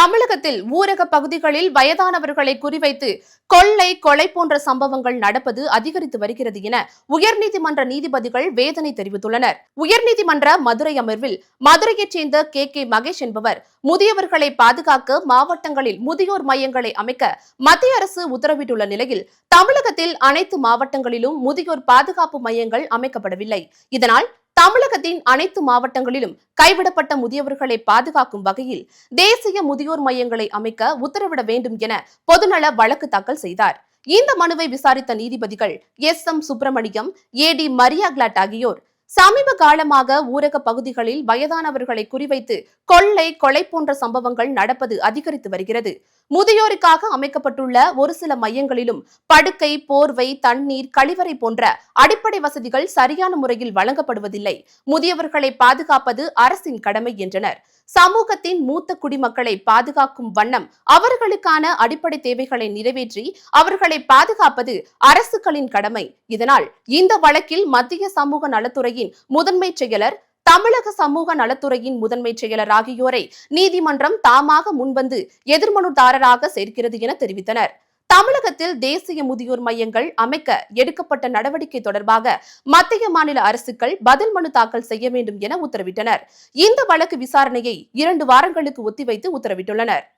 தமிழகத்தில் ஊரக பகுதிகளில் வயதானவர்களை குறிவைத்து கொள்ளை கொலை போன்ற சம்பவங்கள் நடப்பது அதிகரித்து வருகிறது என உயர்நீதிமன்ற நீதிபதிகள் வேதனை தெரிவித்துள்ளனர். உயர்நீதிமன்ற மதுரை அமர்வில் மதுரையைச் சேர்ந்த கே. கே. மகேஷ் என்பவர் முதியவர்களை பாதுகாக்க மாவட்டங்களில் முதியோர் மையங்களை அமைக்க மத்திய அரசு உத்தரவிட்டுள்ள நிலையில் தமிழகத்தில் அனைத்து மாவட்டங்களிலும் முதியோர் பாதுகாப்பு மையங்கள் அமைக்கப்படவில்லை. இதனால் தமிழகத்தின் அனைத்து மாவட்டங்களிலும் கைவிடப்பட்ட முதியவர்களை பாதுகாக்கும் வகையில் தேசிய முதியோர் மையங்களை அமைக்க உத்தரவிட வேண்டும் என பொதுநல வழக்கு தாக்கல் செய்தார். இந்த மனுவை விசாரித்த நீதிபதிகள் S. M. Subramaniam A. D. Maria Clete ஆகியோர். சமீப காலமாக ஊரக பகுதிகளில் வயதானவர்களை குறிவைத்து கொள்ளை கொலை போன்ற சம்பவங்கள் நடப்பது அதிகரித்து வருகிறது. முதியோருக்காக அமைக்கப்பட்டுள்ள ஒரு சில மையங்களிலும் படுக்கை போர்வை தண்ணீர் கழிவறை போன்ற அடிப்படை வசதிகள் சரியான முறையில் வழங்கப்படுவதில்லை. முதியவர்களை பாதுகாப்பது அரசின் கடமை என்றனர். சமூகத்தின் மூத்த குடிமக்களை பாதுகாக்கும் வண்ணம் அவர்களுக்கான அடிப்படை தேவைகளை நிறைவேற்றி அவர்களை பாதுகாப்பது அரசுகளின் கடமை. இதனால் இந்த வழக்கில் மத்திய சமூக நலத்துறையின் முதன்மை செயலர் தமிழக சமூக நலத்துறையின் முதன்மை செயலர் ஆகியோரை நீதிமன்றம் தாமாக முன்வந்து எதிர்மனுதாரராக சேர்க்கிறது என தெரிவித்தனர். தமிழகத்தில் தேசிய முதியோர் மையங்கள் அமைக்க எடுக்கப்பட்ட நடவடிக்கை தொடர்பாக மத்திய மாநில அரசுகள் பதில் மனு தாக்கல் செய்ய வேண்டும் என உத்தரவிட்டனர். இந்த வழக்கு விசாரணையை இரண்டு வாரங்களுக்கு ஒத்திவைத்து உத்தரவிட்டுள்ளனர்.